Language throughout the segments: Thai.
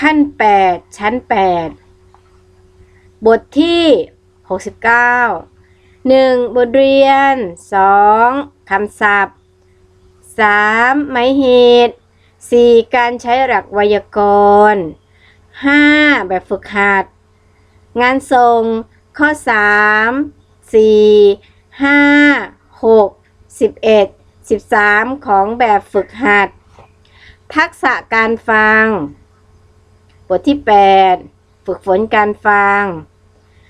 ขั้น 8 ชั้น 8 บทที่ 69 1. บทเรียน 2. คำศัพท์ 3. หมายเหตุ 4. การใช้หลักไวยากรณ์ 5. แบบฝึกหัด งานส่ง ข้อ 3 4 5 6 11 13 ของแบบฝึกหัด ทักษะการฟัง บทที่ 8 ฝึกฝนการฟัง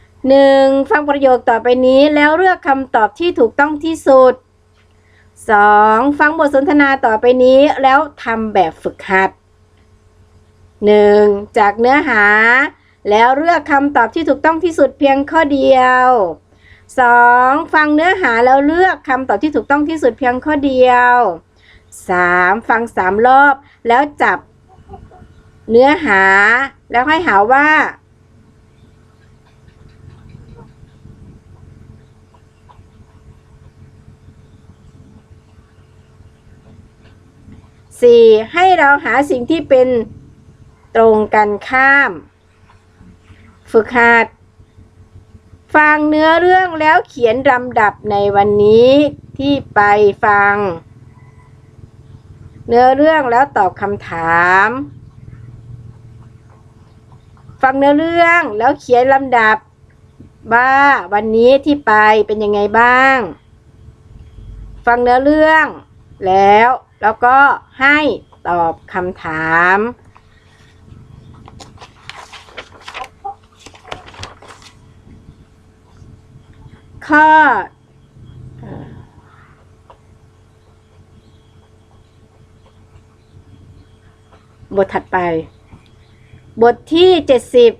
1. ฟังประโยคต่อไปนี้แล้วเลือกคำตอบที่ถูกต้องที่สุด 2. ฟังบทสนทนาต่อไปนี้แล้วทำแบบฝึกหัด 1. จากเนื้อหา แล้วเลือกคำตอบที่ถูกต้องที่สุดเพียงข้อเดียว 2. ฟังเนื้อหาแล้วเลือกคำตอบที่ถูกต้องที่สุดเพียงข้อเดียว 3. ฟังสามรอบแล้วจับ เนื้อหา แล้วให้หาว่าสี่ให้เราหาสิ่งที่เป็นตรงกันข้าม ฝึกหัดฟังเนื้อเรื่องแล้วเขียนลำดับในวันนี้ที่ไปฟัง เนื้อเรื่องแล้วตอบคำถาม ฟังเนื้อเรื่องแล้วเขียนลำดับว่าวันนี้ที่ไปเป็นยังไงบ้าง ฟังเนื้อเรื่องแล้วแล้วก็ให้ตอบคำถาม ข้อเอ่อบทถัดไป บทที่เจ็ดสิบ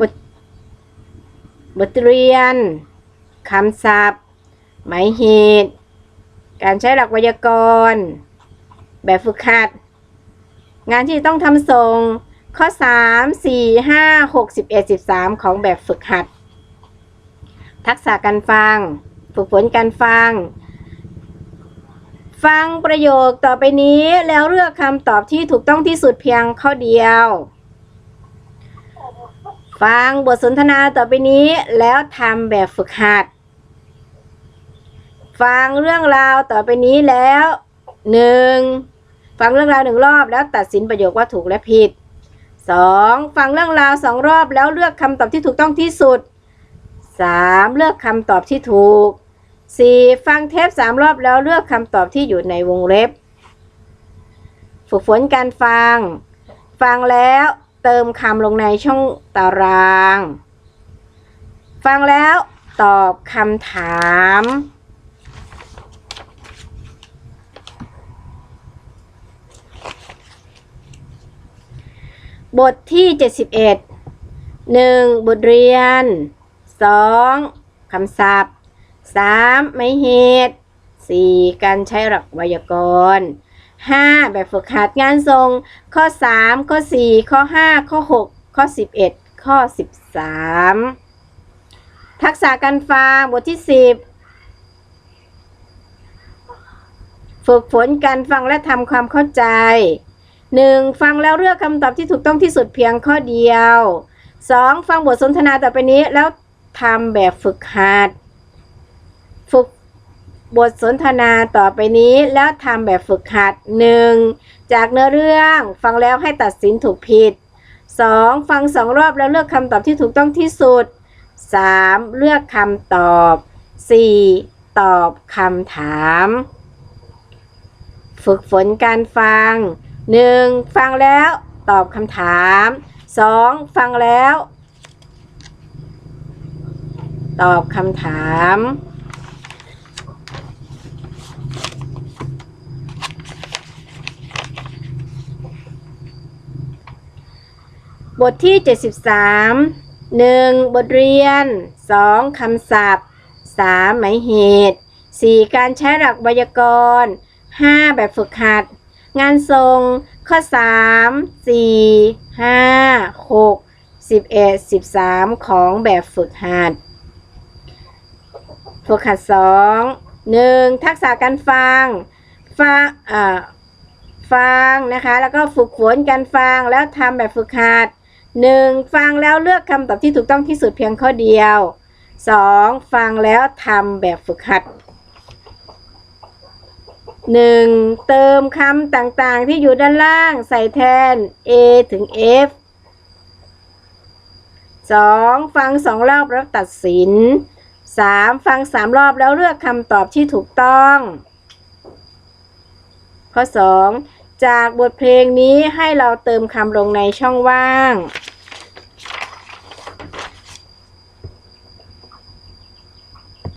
บทบทเรียนคำศัพท์ หมายเหตุ การใช้หลักไวยากรณ์ แบบฝึกหัด งานที่ต้องทำส่ง ข้อ 3 4 5 6 11 13 ของแบบฝึกหัด ทักษะการฟัง ฝึกฝนการฟัง ฟังประโยคต่อไปนี้แล้วเลือกคำตอบที่ถูกต้องที่สุดเพียงข้อเดียว ฟังบทสนทนาต่อไปนี้แล้วทำแบบฝึกหัด ฟังเรื่องราวต่อไปนี้แล้วหนึ่งฟังเรื่องราวหนึ่งรอบแล้วตัดสินประโยคว่าถูกและผิดสองฟังเรื่องราวสองรอบแล้วเลือกคำตอบที่ถูกต้องที่สุดสามเลือกคำตอบที่ถูก สี่ฟังเทปสามรอบแล้วเลือกคำตอบที่อยู่ในวงเล็บ ฝึกฝนการฟัง ฟังแล้วเติมคำลงในช่องตาราง ฟังแล้วตอบคำถาม บทที่ 71 1. บทเรียน 2. คำศัพท์ 3. ไม่เหตุ 4. การใช้หลักไวยากรณ์ 5. แบบฝึกหัดงานทรง ข้อ3ข้อ4ข้อ5ข้อ6ข้อ11ข้อ13ทักษะการฟังบทที่10ฝึกฝนการฟังและทำความเข้าใจ 1. ฟังแล้วเลือกคำตอบที่ถูกต้องที่สุดเพียงข้อเดียว 2. ฟังบทสนทนาต่อไปนี้แล้วทำแบบฝึกหัด บทสนทนาต่อไปนี้แล้วทำแบบฝึกหัด 1. จากเนื้อเรื่องฟังแล้วให้ตัดสินถูกผิด 2. ฟังสองรอบแล้วเลือกคำตอบที่ถูกต้องที่สุด 3. เลือกคำตอบ 4. ตอบคำถาม ฝึกฝนการฟัง 1. ฟังแล้วตอบคำถาม 2. ฟังแล้ว ตอบคำถาม บทที่ 73 1. บทเรียน 2. คำศัพท์ 3. หมายเหตุ 4. การใช้หลักไวยากรณ์ 5. แบบฝึกหัด งานทรง ข้อ 3 4 5 6 11 13 ของแบบฝึกหัด ฝึกหัด 2 1. ทักษะการฟัง ฟังฟังนะคะ แล้วก็ฝึกฝนการฟังแล้วทำแบบฝึกหัด หนึ่งฟังแล้วเลือกคำตอบที่ถูกต้องที่สุดเพียงข้อเดียวสองฟังแล้วทำแบบฝึกหัดหนึ่งเติมคำต่างๆที่อยู่ด้านล่างใส่แทน A ถึง F สองฟังสองรอบแล้วตัดสินสามฟังสามรอบแล้วเลือกคำตอบที่ถูกต้อง ข้อ 2 จากบทเพลงนี้ให้เราเติมคำลงในช่องว่าง